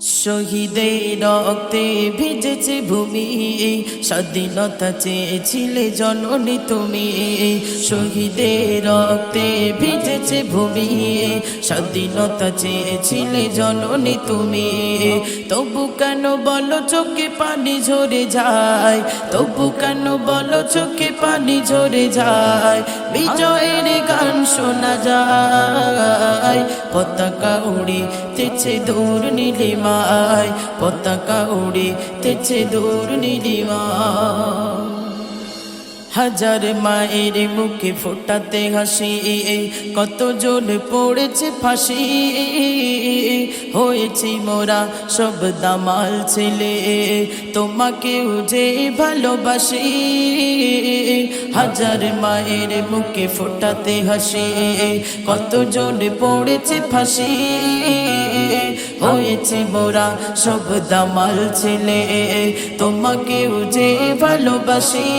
শহীদের রক্তে ভিজেছে ভূমি। স্বাধীনতা চেয়েছিলে জননী তুমি। শহীদের রক্তে ভিজেছে ভূমি। স্বাধীনতা চেয়েছিলে জননী তুমি। তবু কেন বলো চোখে পানি ঝরে যায়? তবু কেন বলো চোখে পানি ঝরে যায়? বিজয়ের গান শোনা যায়। পতাকা উড়ে তেছে দূর নীলিমায়। পতাকা উড়ে তেছে দূর নীলিমায়। হাজার মায়ের মুখে ফোটাতে হাসি। কত জন পড়েছে ফাঁসি। হয়েছি মোরা সব দামাল ছেলে। তোমাকেও যে ভালোবাসি। হাজার মায়ের মুখে ফোটাতে হাসি কত জন পড়েছে ফাঁসি। হয়েছে মোরা সব দামাল ছেলে। তোমাকেও যে ভালোবাসি,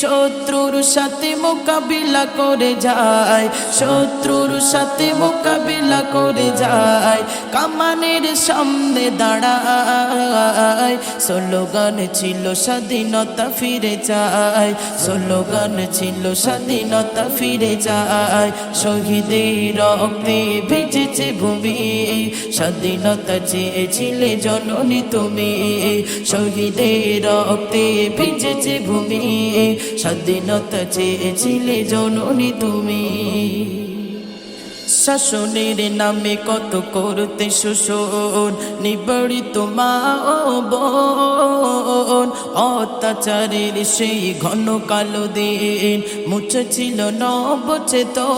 শত্রুর সাথে মোকাবিলা করে যায়, শত্রুর সাথে মোকাবিলা করে যায়, কামানের সামনে দাঁড়ায়। স্লোগান ছিল, স্বাধীনতা ফিরে যায় স্লোগান ছিল, স্বাধীনতা ফিরে যায় শহীদের রক্তে ভেজেছে ভূমি। স্বাধীনতা চেয়েছিলে জননী তুমি, শহীদের রক্তে ভিজেছে ভূমি স্বাধীনতা চেয়েছিলে জননী তুমি। শাসনের নামে কত করতে শোষণ নিবড়িত মা ও বোন। অত্যাচারের সেই ঘন কালো দিন মুছেছিল নবচেতন।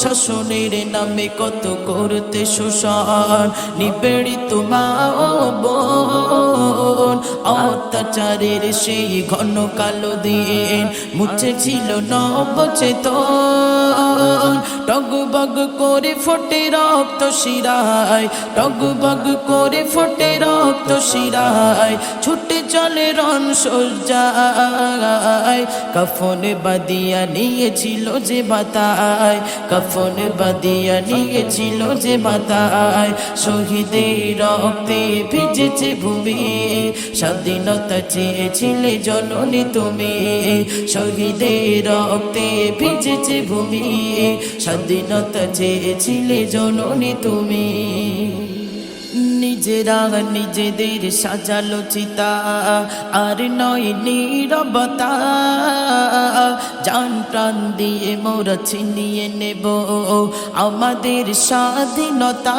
শাসনের নামে কত করতে শোষণ। নিবেড়িত মা ও বোন, অত্যাচারের সেই ঘন কালো দিন। মুছে মুছেছিল নবচেতন টগবগ করে ফোটে রক্ত শিরায়। টগবগ করে ফোটে রক্ত শিরায়। ছুটে চলে রন সজ্জায়। কফন বাদিয়া নিয়েছিল যে বাতায়। কফন বাদিয়া নিয়েছিল যে বাতায়। শহীদের রক্তে ভিজেছে ভূমি। স্বাধীনতা চেয়েছিলে জননী তুমি। শহীদের রক্তে ভিজেছে ভূমি। স্বাধীনতা চেয়েছিলে জননী তুমি। নিজেরা নিজেদের সাজালো চিতা আর নয় নীরবতা জান প্রাণ দিয়ে মোরা ছিনিয়ে নেব আমাদের স্বাধীনতা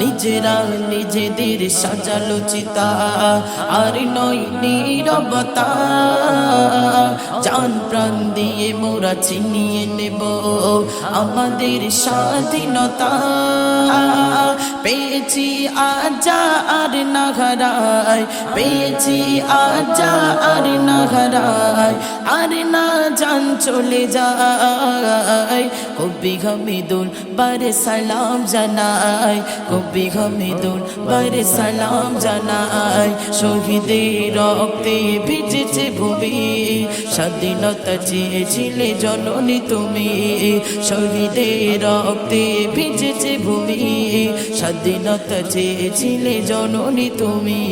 নিজেরা নিজেদের সাজালো চিতা আর নয় নীরবতা জান প্রাণ দিয়ে মোরা ছিনিয়ে নেব আমাদের স্বাধীনতা পেয়েছি আজা আর না হারায় পেয়েছি আজা আর না হারায় আর না জান চলে যায়। কবি হামিদুল, বারে সালাম জানাই। কবি হামিদুল, বারে সালাম জানাই। শহীদের রক্তে ভিজেছে ভূমি, স্বাধীনতা চেয়েছিলে জননী তুমি। শহীদের রক্তে ভিজেছে ভূমি স্বাধীনতা চেয়েছিলে জননী তুমি।